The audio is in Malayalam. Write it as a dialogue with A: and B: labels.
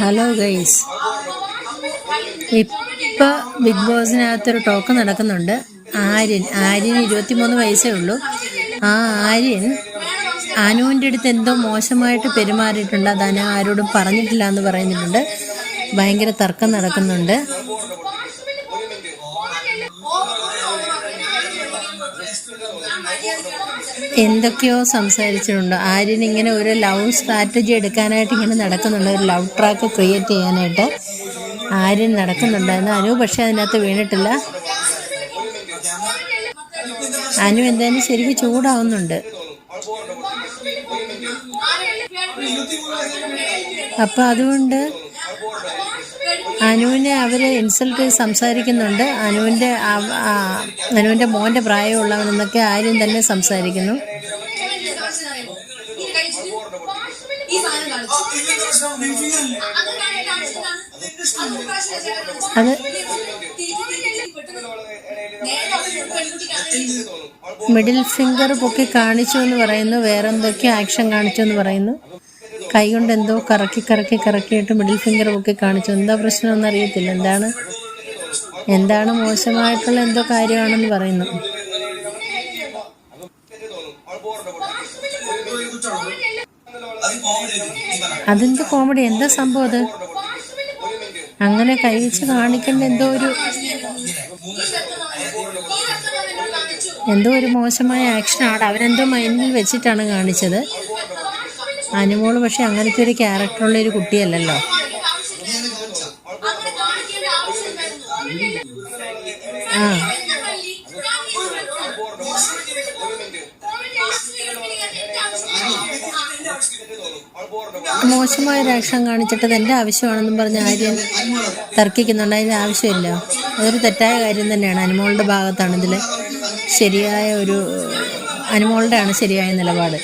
A: ഹലോ ഗൈസ് ഇപ്പൊ ബിഗ് ബോസിനകത്തൊരു ടോക്ക് നടക്കുന്നുണ്ട്. ആര്യൻ. ആര്യൻ ഇരുപത്തിമൂന്ന് വയസ്സേ ഉള്ളൂ. ആ ആര്യൻ അനുവിന്റെ അടുത്ത് എന്തോ മോശമായിട്ട് പെരുമാറിയിട്ടുണ്ട്. അത് അനു ആരോടും പറഞ്ഞിട്ടില്ല എന്ന് പറയുന്നുണ്ട്. ഭയങ്കര തർക്കം നടക്കുന്നുണ്ട്. എന്തൊക്കെയോ സംസാരിച്ചിട്ടുണ്ട്. ആര്യൻ ഇങ്ങനെ ഒരു ലവ് സ്ട്രാറ്റജി എടുക്കാനായിട്ട് ഇങ്ങനെ നടക്കുന്നുണ്ട്. ഒരു ലവ് ട്രാക്ക് ക്രിയേറ്റ് ചെയ്യാനായിട്ട് ആര്യൻ നടക്കുന്നുണ്ടായിരുന്നു. അനു പക്ഷെ അതിനകത്ത് വീണിട്ടില്ല. അനു എന്തായാലും ശരിക്കും ചൂടാവുന്നുണ്ട്. അപ്പൊ അതുകൊണ്ട് അനുവിനെ അവർ ഇൻസൾട്ട് സംസാരിക്കുന്നുണ്ട്. അനുവിന്റെ അനുവിന്റെ മോന്റെ പ്രായമുള്ളവനെന്നൊക്കെ ആര്യം തന്നെ സംസാരിക്കുന്നു.
B: അത്
A: മിഡിൽ ഫിംഗർ പൊക്കി കാണിച്ചു എന്ന് പറയുന്നു. വേറെന്തൊക്കെ ആക്ഷൻ കാണിച്ചു എന്ന് പറയുന്നു. കൈ കൊണ്ട് എന്തോ കറക്കി കറക്കി കറക്കിയിട്ട് മിഡിൽ ഫിംഗർ ഒക്കെ കാണിച്ചു. എന്താ പ്രശ്നമെന്ന് അറിയത്തില്ല. എന്താണ്? എന്താണ് മോശമായിട്ടുള്ള എന്തോ കാര്യമാണെന്ന് പറയുന്നു. അതെന്ത് കോമഡി എന്താ സംഭവം അത്? അങ്ങനെ കൈ വെച്ച് കാണിക്കേണ്ട എന്തോ ഒരു എന്തോ ഒരു മോശമായ ആക്ഷൻ ആക്ഷനാണ് അവരെന്തോ മൈൻഡിൽ വെച്ചിട്ടാണ് കാണിച്ചത്. അനുമോൾ പക്ഷെ അങ്ങനത്തെ ഒരു ക്യാരക്ടറുള്ള ഒരു കുട്ടിയല്ലല്ലോ. ആ. മോശമായ ഒരു ആക്ഷൻ കാണിച്ചിട്ട് എന്റെ ആവശ്യമാണെന്നും പറഞ്ഞ് ആര്യൻ തർക്കിക്കുന്നുണ്ട്. അതിന്റെ ആവശ്യമില്ല. അതൊരു തെറ്റായ കാര്യം തന്നെയാണ്. അനുമോളുടെ ഭാഗത്താണ് ഇതിൽ ശരിയായ ഒരു അനുമോളുടെ ആണ് ശരിയായ നിലപാട്.